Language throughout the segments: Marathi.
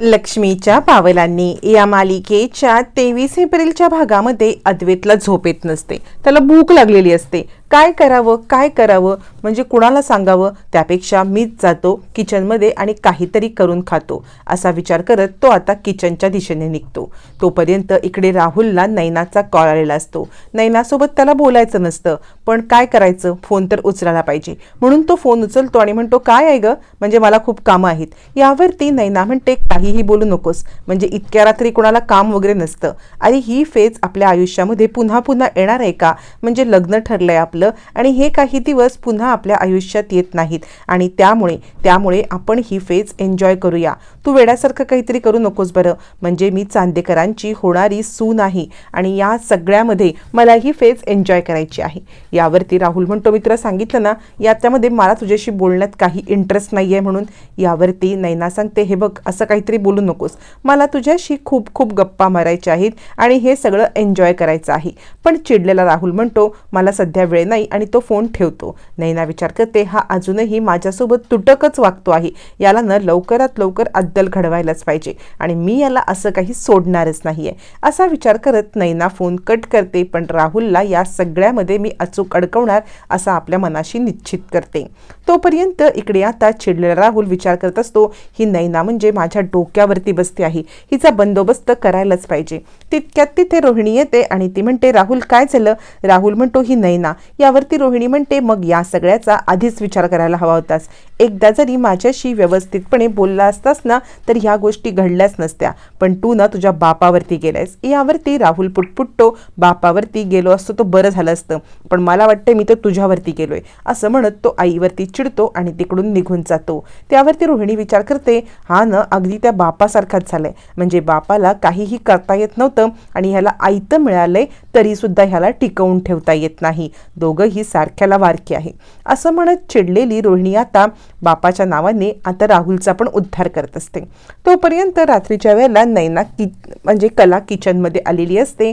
लक्ष्मीच्या पावलांनी या मालिकेच्या तेवीस एप्रिलच्या भागामध्ये अद्वैतला झोप येत नसते. त्याला भूक लागलेली असते. काय करावं काय करावं म्हणजे कुणाला सांगावं त्यापेक्षा मीच जातो किचनमध्ये आणि काहीतरी करून खातो असा विचार करत तो आता किचनच्या दिशेने निघतो. तोपर्यंत इकडे राहुलला नैनाचा कॉल आलेला असतो. नैनासोबत त्याला बोलायचं नसतं पण काय करायचं? फोन तर उचलायला पाहिजे. म्हणून तो फोन उचलतो आणि म्हणतो काय आहे गं? म्हणजे मला खूप कामं आहेत. यावरती नैना म्हणते काहीही बोलू नकोस. म्हणजे इतक्या रात्री कोणाला काम वगैरे नसतं. आणि ही फेज आपल्या आयुष्यामध्ये पुन्हा पुन्हा येणार आहे का? म्हणजे लग्न ठरलंय आपलं. आणि हे काही दिवस पुन्हा आपल्या आयुष्यात येत नाहीत. आणि त्यामुळे त्यामुळे आपण ही फेज एन्जॉय करूया. तू वेड्यासारखं काहीतरी करू नकोस बरं. म्हणजे मी चांदेकरांची होणारी सून आहे आणि या सगळ्यामध्ये मला ही फेज एन्जॉय करायची आहे. यावरती राहुल म्हणतो मित्र सांगितलं ना याच्यामध्ये मला तुझ्याशी बोलण्यात काही इंटरेस्ट नाही आहे म्हणून. यावरती नैना सांगते हे बघ असं काहीतरी बोलू नकोस. मला तुझ्याशी खूप खूप गप्पा मारायच्या आहेत आणि हे सगळं एन्जॉय करायचं आहे. पण चिडलेला राहुल म्हणतो मला सध्या वेळ नाही आणि तो फोन ठेवतो. नैना विचार करते हा अजूनही माझ्यासोबत तुटकच वागतो आहे. याला न लवकरात लवकर अद्दल घडवायलाच पाहिजे आणि मी याला असं काही सोडणारच नाही आहे असा विचार करत नैना फोन कट करते पण राहुलला या सगळ्यामध्ये मी अचूक अडकवणार असा आपल्या मनाशी निश्चित करते. तोपर्यंत इकडे आता चिडलेला राहुल विचार करत असतो ही नैना म्हणजे माझ्या डोक्यावरती बसते आहे. हिचा बंदोबस्त करायलाच पाहिजे. तितक्यात तिथे रोहिणी येते आणि ती म्हणते राहुल काय झालं? राहुल म्हणतो ही नैना यावरती रोहिणी म्हणते मग या सगळ्याचा आधीच विचार करायला हवा होतास. एकदा जरी माझ्याशी व्यवस्थितपणे बोलला असतास ना तर ह्या गोष्टी घडल्याच नसत्या. पण तू ना तुझ्या बापावरती गेलायस. यावरती राहुल पुटपुटतो. बापावरती गेलो असतो तो बरं झालं असतं. पण मला वाटतं मी तर तुझ्यावरती गेलोय. असं म्हणत तो आईवरती चिडतो आणि तिकडून निघून जातो. त्यावरती रोहिणी विचार करते हा ना अगदी त्या बापासारखाच झालाय. म्हणजे बापाला काहीही करता येत नव्हतं आणि ह्याला आईतं मिळालंय तरी सुद्धा ह्याला टिकवून ठेवता येत नाही. दोघंही सारख्याला वारकी आहे. असं म्हणत चिडलेली रोहिणी आता बापाच्या नावाने आता राहुलचा पण उद्धार करत असते. तोपर्यंत रात्रीच्या वेळेला नैना कि म्हणजे कला किचनमध्ये आलेली असते.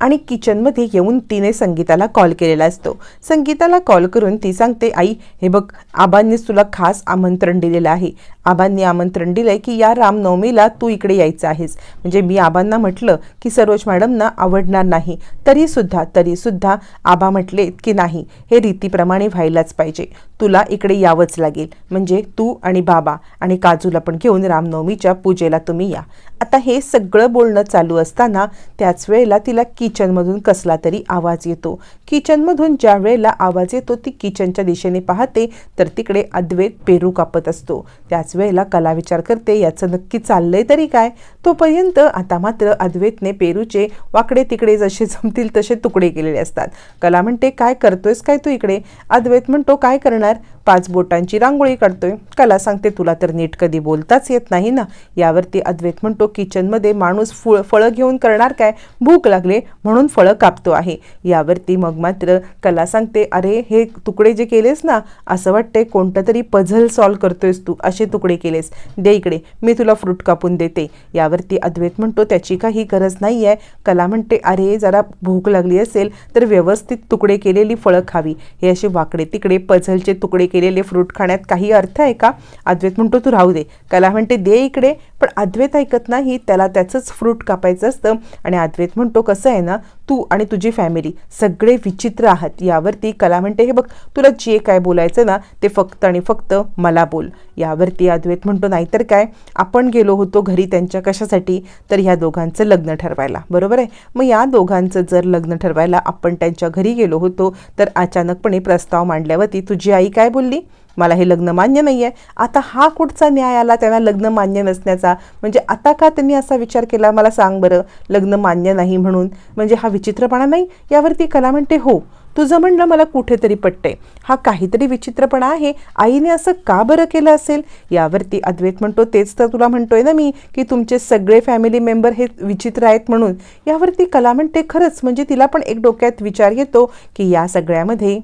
आणि किचनमध्ये येऊन तिने संगीताला कॉल केलेला असतो. संगीताला कॉल करून ती सांगते आई हे बघ आबांनीच तुला खास आमंत्रण दिलेलं आहे. आबांनी आमंत्रण दिलंय की या रामनवमीला तू इकडे यायचं आहेस. म्हणजे मी आबांना म्हटलं की सरोज मॅडमना आवडणार नाही. तरीसुद्धा तरीसुद्धा आबा म्हटले की नाही हे रीतीप्रमाणे व्हायलाच पाहिजे. तुला इकडे यावंच लागेल. म्हणजे तू आणि बाबा आणि काजूला पण घेऊन रामनवमीच्या पूजेला तुम्ही या. आता हे सगळं बोलणं चालू असताना त्याच वेळेला तिला किचनमधून कसला तरी आवाज येतो. किचनमधून ज्या वेळेला आवाज येतो ती किचनच्या दिशेने पाहते तर तिकडे अद्वैत पेरू कापत असतो. त्याच वेळेला कला विचार करते याचं नक्की चाललंय तरी काय? तोपर्यंत आता मात्र अद्वैतने पेरूचे वाकडे तिकडे जसे जमतील तसे तुकडे केलेले असतात. कला म्हणते काय करतोयस काय तू इकडे? अद्वैत म्हणतो काय करणार? पाच बोटांची रांगोळी काढतोय. कला सांगते तुला तर नीट कधी बोलताच येत नाही ना. यावरती अद्वैत म्हणतो किचनमध्ये माणूस फुळ फळं घेऊन करणार काय? भूक लागले म्हणून फळं कापतो आहे. यावरती मग मात्र कला सांगते अरे हे तुकडे जे केलेस ना असं वाटते कोणतं तरी पझल सॉल्व करतोयस तू. असे तुकडे केलेस. दे इकडे मी तुला फ्रूट कापून देते. यावरती अद्वैत म्हणतो त्याची काही गरज नाही आहे कला म्हणते अरे जरा भूक लागली असेल तर व्यवस्थित तुकडे केलेली फळं खावी. हे असे वाकडे तिकडे पझलचे तुकडे केलेले फ्रूट खाण्यात काही अर्थ आहे का? अद्वैत म्हणतो तू राहू दे. कला म्हणते दे इकडे. पण अद्वैत ऐकत नाही त्याला त्याचंच फ्रूट कापायचं असतं. आणि अद्वैत म्हणतो कसं आहे ना तू आणि तुझी फॅमिली सगळे विचित्र आहात. यावरती कला म्हणते हे बघ तुला जे काय बोलायचं ना ते फक्त आणि फक्त मला बोल. यावरती अद्वैत म्हणतो नाहीतर काय? आपण गेलो होतो घरी त्यांच्या कशासाठी? तर ह्या दोघांचं लग्न ठरवायला. बरोबर आहे? मग या दोघांचं जर लग्न ठरवायला आपण त्यांच्या घरी गेलो होतो तर अचानकपणे प्रस्ताव मांडल्यावरती तुझी आई काय बोलली? मला हे लग्न मान्य नाही आहे आता हा कुठचा न्याय आला? त्यांना लग्न मान्य नसण्याचा. म्हणजे आता का त्यांनी असा विचार केला? मला सांग बरं. लग्न मान्य नाही म्हणून. म्हणजे हा विचित्रपणा नाही? यावरती कला म्हणते हो तुझं म्हणणं मला कुठेतरी पटते हा काहीतरी विचित्रपणा आहे. आईने असं का बरं केलं असेल? यावरती अद्वैत म्हणतो तेच तर तुला म्हणतोय ना मी की तुमचे सगळे फॅमिली मेंबर हे विचित्र आहेत म्हणून. यावरती कला म्हणते खरंच म्हणजे तिला पण एक डोक्यात विचार येतो की या सगळ्यामध्ये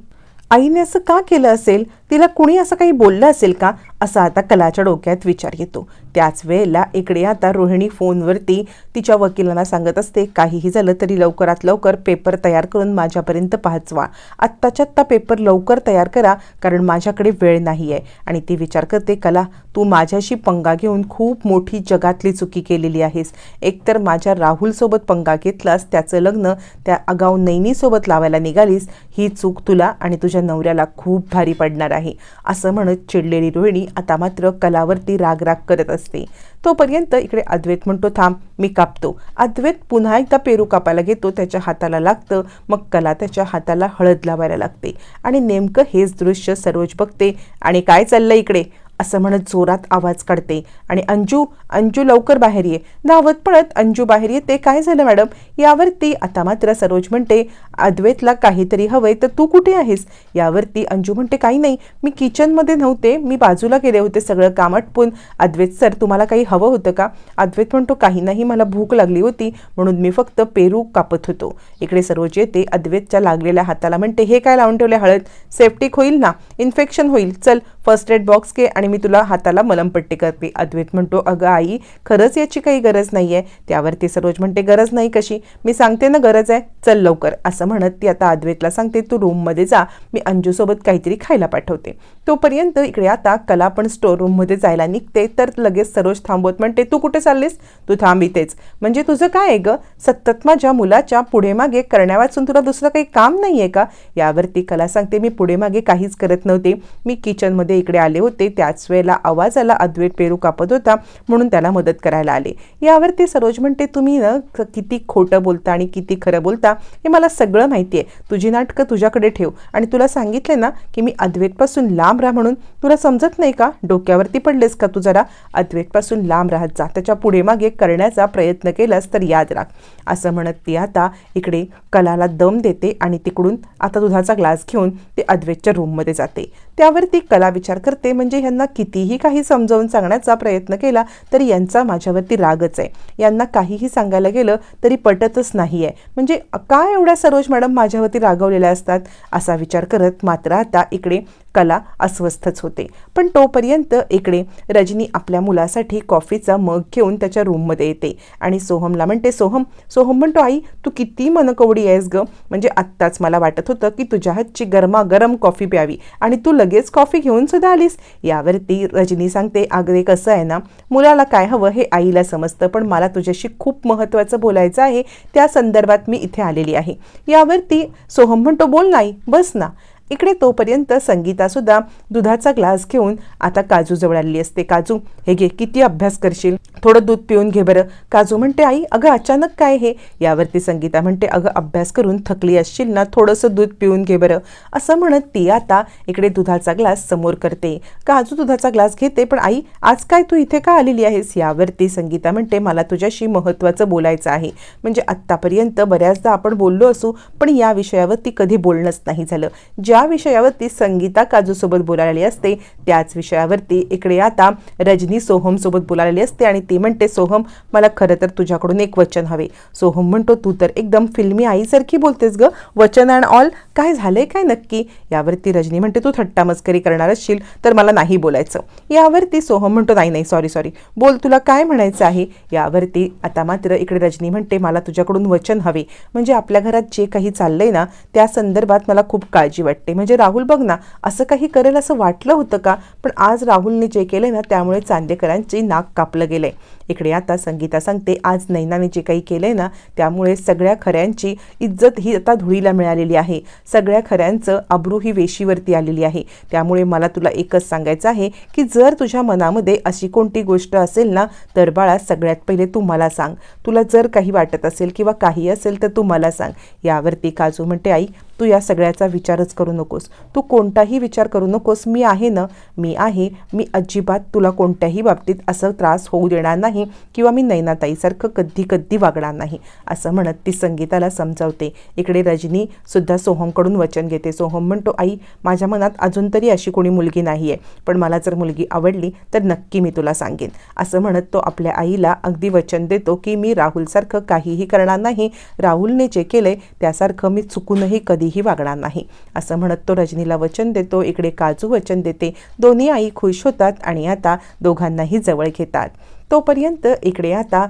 आईने असं का केलं असेल? तिला कुणी असं काही बोललं असेल का? असा आता कलाच्या डोक्यात विचार येतो. त्याच वेळेला इकडे आता रोहिणी फोनवरती तिच्या वकिलांना सांगत असते काहीही झालं तरी लवकरात लवकर पेपर तयार करून माझ्यापर्यंत पाहचवा. आत्ताच्या आत्ता पेपर लवकर तयार करा कारण माझ्याकडे वेळ नाही आहे आणि ती विचार करते कला तू माझ्याशी पंगा घेऊन खूप मोठी जगातली चुकी केलेली आहेस. एकतर माझ्या राहुलसोबत पंगा घेतलास त्याचं लग्न त्या आगाऊ नैनीसोबत लावायला निघालीस. ही चूक तुला आणि तुझ्या नवऱ्याला खूप भारी पडणार आहे. असं म्हणत चिडलेली रोहिणी आता मात्र कलावरती राग राग करत असते. तोपर्यंत इकडे अद्वैत म्हणतो थांब मी कापतो. अद्वैत पुन्हा एकदा पेरू कापायला घेतो त्याच्या हाताला लागतं. मग कला त्याच्या हाताला हळद लावायला लागते. आणि नेमकं हेच दृश्य सरोज बघते. आणि काय चाललं इकडे? असं म्हणत जोरात आवाज काढते. आणि अंजू अंजू लवकर बाहेर ये. धावत पळत अंजू बाहेर येते. काय झालं मॅडम? यावरती आता मात्र सरोज म्हणते अद्वैतला काहीतरी हवंय तर तू कुठे आहेस? यावरती अंजू म्हणते काही नाही. मी किचनमध्ये नव्हते. मी बाजूला गेले होते सगळं काम आटपून. अद्वैत सर तुम्हाला काही हवं होतं का? अद्वैत म्हणतो काही नाही. मला भूक लागली होती. म्हणून मी फक्त पेरू कापत होतो. इकडे सरोज येते. अद्वैतच्या लागलेल्या हाताला म्हणते हे काय लावून ठेवले हळद? सेफ्टिक होईल ना? इन्फेक्शन होईल. चल फर्स्ट एड बॉक्स घे आणि आणि मी तुला हाताला मलमपट्टी करते. अद्वैत म्हणतो अगं आई खरंच याची काही गरज नाही आहे त्यावरती सरोज म्हणते गरज नाही कशी? मी सांगते ना गरज आहे. चल लवकर. असं म्हणत ती आता अद्वैतला सांगते तू रूममध्ये जा. मी अंजूसोबत काहीतरी खायला पाठवते. तोपर्यंत इकडे आता कला पण स्टोर रूममध्ये जायला निघते. तर लगेच सरोज थांबवत म्हणते तू कुठे चाललीस? तू थांब इथेच. म्हणजे तुझं काय आहे ग? सतत माझ्या मुलाच्या पुढे मागे करण्यावाचून तुला दुसरं काही काम नाही आहे का? यावरती कला सांगते मी पुढे मागे काहीच करत नव्हते. मी किचनमध्ये इकडे आले होते. त्या त्याच वेळेला आवाजाला अद्वैत पेरू कापत होता म्हणून त्याला मदत करायला आले. यावरती सरोज म्हणते तुम्ही ना किती खोटं बोलता आणि किती खरं बोलता हे मला सगळं माहिती आहे. तुझी नाटकं तुझ्याकडे ठेव. आणि तुला सांगितले ना की मी अद्वैतपासून लांब राहा म्हणून. तुला समजत नाही का? डोक्यावरती पडलेस का तू जरा? अद्वैतपासून लांब राहत जा. त्याच्या पुढे मागे करण्याचा प्रयत्न केलास तर याद राख. असं म्हणत ती आता इकडे कलाला दम देते आणि तिकडून आता दुधाचा ग्लास घेऊन ते अद्वैतच्या रूममध्ये जाते. त्यावरती कला विचार करते म्हणजे ह्यांना कितीही काही समजावून सांगण्याचा प्रयत्न केला तरी यांचा माझ्यावरती रागच आहे. यांना काहीही सांगायला गेलं तरी पटतच नाही आहे म्हणजे काय एवढ्या सरोज मॅडम माझ्यावरती रागवलेल्या असतात? असा विचार करत मात्र आता इकडे कला अस्वस्थच होते. पण तोपर्यंत इकडे रजनी आपल्या मुलासाठी कॉफीचा मग घेऊन त्याच्या रूममध्ये येते आणि सोहमला म्हणते सोहम सोहम म्हणतो आई तू किती मनकवडी आहेस ग. म्हणजे आत्ताच मला वाटत होतं की तुझ्या हातची गरमागरम कॉफी प्यावी आणि तू लगेच कॉफी घेऊन सुद्धा आलीस. यावरती रजनी सांगते अगदी कसं आहे ना मुलाला काय हवं हे आईला समजतं पण मला तुझ्याशी खूप महत्त्वाचं बोलायचं आहे. त्या संदर्भात मी इथे आलेली आहे. यावरती सोहम म्हणतो बोल नाही बस ना. इकडे तोपर्यंत संगीता सुद्धा दुधाचा ग्लास घेऊन आता काजू जवळ आलेली असते. काजू हे घे किती अभ्यास करशील? थोडं दूध पिऊन घे बरं. काजू म्हणते आई अगं अचानक काय हे? यावरती संगीता म्हणते अगं अभ्यास करून थकली असशील ना थोडंसं दूध पिऊन घे बरं. असं म्हणत ती आता इकडे दुधाचा ग्लास समोर करते. काजू दुधाचा ग्लास घेते पण आई आज काय तू इथे का आलेली आहेस? यावरती संगीता म्हणते मला तुझ्याशी महत्त्वाचं बोलायचं आहे. म्हणजे आत्तापर्यंत बऱ्याचदा आपण बोललो असू पण या विषयावरती कधी बोलणंच नाही झालं. ज्या ज्या विषयावरती संगीता काजूसोबत बोलायली असते त्याच विषयावरती इकडे आता रजनी सोहमसोबत बोलायली असते आणि ती म्हणते सोहम मला खरं तर तुझ्याकडून एक वचन हवे. सोहम म्हणतो तू तर एकदम फिल्मी आईसारखी बोलतेस ग. वचन अँड ऑल काय झालंय काय नक्की? यावरती रजनी म्हणते तू थट्टा मस्करी करणार असशील तर मला नाही बोलायचं. यावरती सोहम म्हणतो नाही नाही सॉरी सॉरी बोल तुला काय म्हणायचं आहे? यावरती आता मात्र इकडे रजनी म्हणते मला तुझ्याकडून वचन हवे. म्हणजे आपल्या घरात जे काही चाललंय ना त्या संदर्भात मला खूप काळजी वाटते. म्हणजे राहुल बघ ना असं काही करेल असं वाटलं होतं का? पण आज राहुलने जे केले ना त्यामुळे चांदेकरांची नाक कापलं गेलंय. इकडे आता संगीता सांगते आज नैनाने जे काही केलंय ना त्यामुळे सगळ्या खऱ्यांची इज्जत ही आता धुळीला मिळालेली आहे. सगळ्या खऱ्यांचं अब्रू ही वेशीवरती आलेली आहे. त्यामुळे मला तुला एकच सांगायचं आहे की जर तुझ्या मनामध्ये अशी कोणती गोष्ट असेल ना तर बाळा सगळ्यात पहिले तू मला सांग. तुला जर काही वाटत असेल किंवा काही असेल तर तू मला सांग. यावरती काजू म्हणते आई तू या सगळ्याचा विचारच करू नकोस. तू कोणताही विचार करू नकोस. मी आहे ना मी आहे मी अजिबात तुला कोणत्याही बाबतीत असं त्रास होऊ देणार नाही किंवा मी नैनाताईसारखं कधी कधी वागणार नाही असं म्हणत ती संगीताला समजावते. इकडे रजनी सुद्धा सोहमकडून वचन घेते. सोहम म्हणतो आई माझ्या मनात अजून तरी अशी कोणी मुलगी नाही आहे पण मला जर मुलगी आवडली तर नक्की मी तुला सांगेन. असं म्हणत तो आपल्या आईला अगदी वचन देतो की मी राहुलसारखं काहीही करणार नाही. राहुलने जे केलंय त्यासारखं मी चुकूनही कधी कधीही वागणार नाही. असं म्हणत तो रजनीला वचन देतो इकडे काजू वचन देते. दोन्ही आई खुश होतात आणि आता दोघांनाही जवळ घेतात. तोपर्यंत इकडे आता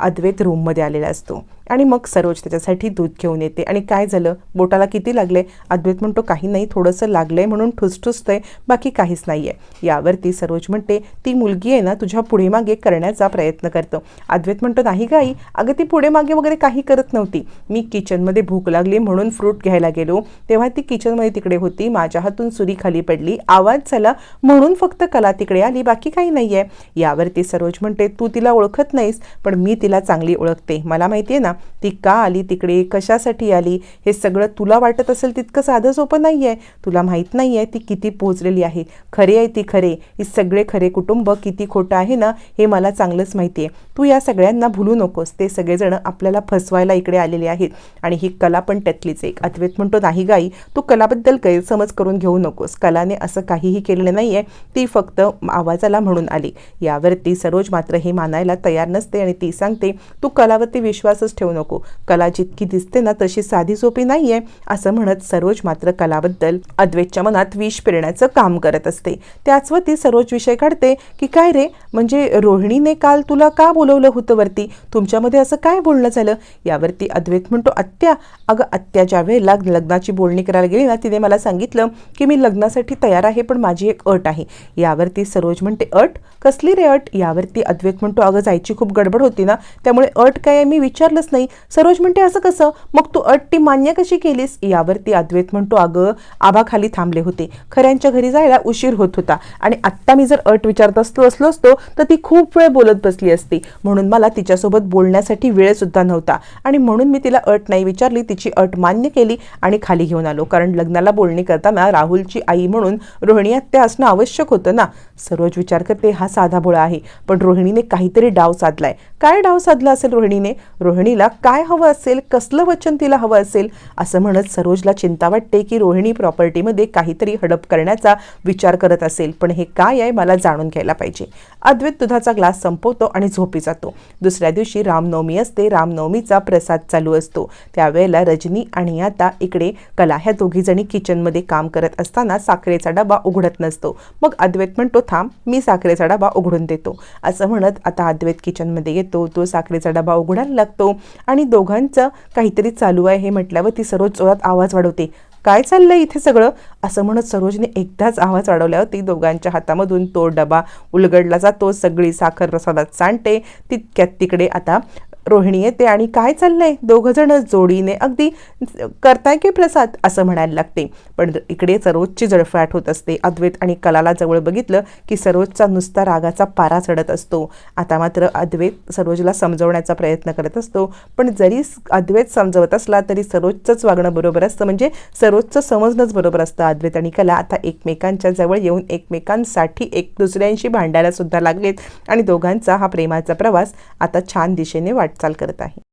अद्वैत रूममध्ये आलेला असतो. आणि मग सरोज त्याच्यासाठी दूध घेऊन येते. आणि काय झालं? बोटाला किती लागले? अद्वैत म्हणतो काही नाही थोडंसं लागलंय म्हणून ठुसठुसतंय बाकी काहीच नाही आहे यावरती सरोज म्हणते ती मुलगी आहे ना तुझ्या पुढे मागे करण्याचा प्रयत्न करतो. अद्वैत म्हणतो नाही गाई अगं ती पुढे मागे वगैरे काही करत नव्हती. मी किचनमध्ये भूक लागली म्हणून फ्रूट घ्यायला गेलो. तेव्हा ती किचनमध्ये तिकडे होती. माझ्या हातून सुरी खाली पडली. आवाज झाला म्हणून फक्त कला तिकडे आली बाकी काही नाही आहे यावरती सरोज म्हणते तू तिला ओळखत नाहीस पण मी तिला चांगली ओळखते. मला माहिती आहे ना ती का आली तिकडे कशासाठी आली हे सगळं तुला वाटत असेल तितकं साधं सोपं नाही आहे तुला माहीत नाही आहे ती किती पोचलेली आहे. खरे आहे ती खरे. ही सगळे खरे कुटुंब किती खोटं आहे ना हे मला चांगलंच माहिती आहे तू या सगळ्यांना भुलू नकोस. ते सगळेजण आपल्याला फसवायला इकडे आलेले आहेत. आणि ही कला पण त्यातलीच एक. अद्वैत म्हणतो नाही गाई तू कलाबद्दल गैरसमज करून घेऊ नकोस. कलाने असं काहीही केलेलं नाही आहे ती फक्त आवाजाला म्हणून आली. यावरती सरोज मात्र हे मानायला तयार नसते आणि ती सांग सांगते तू कलावरती विश्वासच ठेवू नको. कला जितकी दिसते ना तशी साधी सोपी नाहीये असं म्हणत सरोज मात्र कलाबद्दल अद्वैतच्या मनात विष पेरण्याचं काम करत असते. त्याच ती सरोज विषय काढते की काय रे? म्हणजे रोहिणीने काल तुला का बोलवलं होतं वरती? तुमच्यामध्ये असं काय बोलणं झालं? यावरती अद्वैत म्हणतो आत्या अगं आत्या ज्या वेळेला लग्नाची बोलणी करायला गेली ना तिने मला सांगितलं की मी लग्नासाठी तयार आहे पण माझी एक अट आहे. यावरती सरोज म्हणते अट? कसली रे अट? यावरती अद्वैत म्हणतो अगं जायची खूप गडबड होती ना त्यामुळे अट काय मी विचारलंच नाही. सरोज म्हणते असं कसं? मग तू अट ती मान्य कशी केलीस? यावरती अद्वैत म्हणतो अगं आबा खाली थांबले होते. खऱ्यांच्या घरी जायला उशीर होत होता आणि आत्ता मी जर अट विचारत असतो असलो असतो तर ती खूप वेळ बोलत बसली असती. म्हणून मला तिच्यासोबत बोलण्यासाठी वेळ सुद्धा नव्हता आणि म्हणून मी तिला अट नाही विचारली. तिची अट मान्य केली आणि खाली घेऊन आलो. कारण लग्नाला बोलणी करताना राहुलची आई म्हणून रोहिणी आत्या असणं आवश्यक होतं ना. सरोज विचार करते हा साधा भोळा आहे पण रोहिणीने काहीतरी डाव साधलाय. काय डाव साधला असेल रोहिणीने. रोहिणीला काय हवं असेल कसलं वचन तिला हवं असेल असं म्हणत सरोजला चिंता वाटते की रोहिणी प्रॉपर्टीमध्ये काहीतरी हडप करण्याचा विचार करत असेल. पण हे काय आहे मला जाणून घ्यायला पाहिजे. अद्वैत दुधाचा ग्लास संपवतो आणि झोपी जातो. दुसऱ्या दिवशी रामनवमी असते. रामनवमीचा प्रसाद चालू असतो. त्यावेळेला रजनी आणि आता इकडे कला ह्या दोघीजणी किचनमध्ये काम करत असताना साखरेचा डबा उघडत नसतो. मग अद्वैत म्हणतो थांब मी साखरेचा डबा उघडून देतो. असं म्हणत आता अद्वैत किचनमध्ये येतो. तो साखरेचा डबा उघडायला लागतो. आणि दोघांचं काहीतरी चालू आहे हे म्हटल्यावर ती सरोज जोरात आवाज वाढवते. काय चाललंय इथे सगळं? असं म्हणत सरोजने एकदाच आवाज वाढवल्यावर ती दोघांच्या हातामधून तो डबा उलगडला जातो. सगळी साखर प्रसादात सांडते. तितक्यात तिकडे आता रोहिणी येते आणि काय चाललंय? दोघंजण जोडीने अगदी करताय की प्रसाद? असं म्हणायला लागते. पण इकडे सरोजची जळफाट होत असते. अद्वैत आणि कलाला जवळ बघितलं की सरोजचा नुसता रागाचा पारा चढत असतो. आता मात्र अद्वैत सरोजला समजवण्याचा प्रयत्न करत असतो. पण जरी अद्वैत समजवत असला तरी सरोजचंच वागणं बरोबर असतं. म्हणजे सरोजचं समजणंच बरोबर असतं. अद्वैत आणि कला आता एकमेकांच्या जवळ येऊन एकमेकांसाठी एक दुसऱ्यांशी भांडायला सुद्धा लागलेत. आणि दोघांचा हा प्रेमाचा प्रवास आता छान दिशेने वाटचाल करत आहे.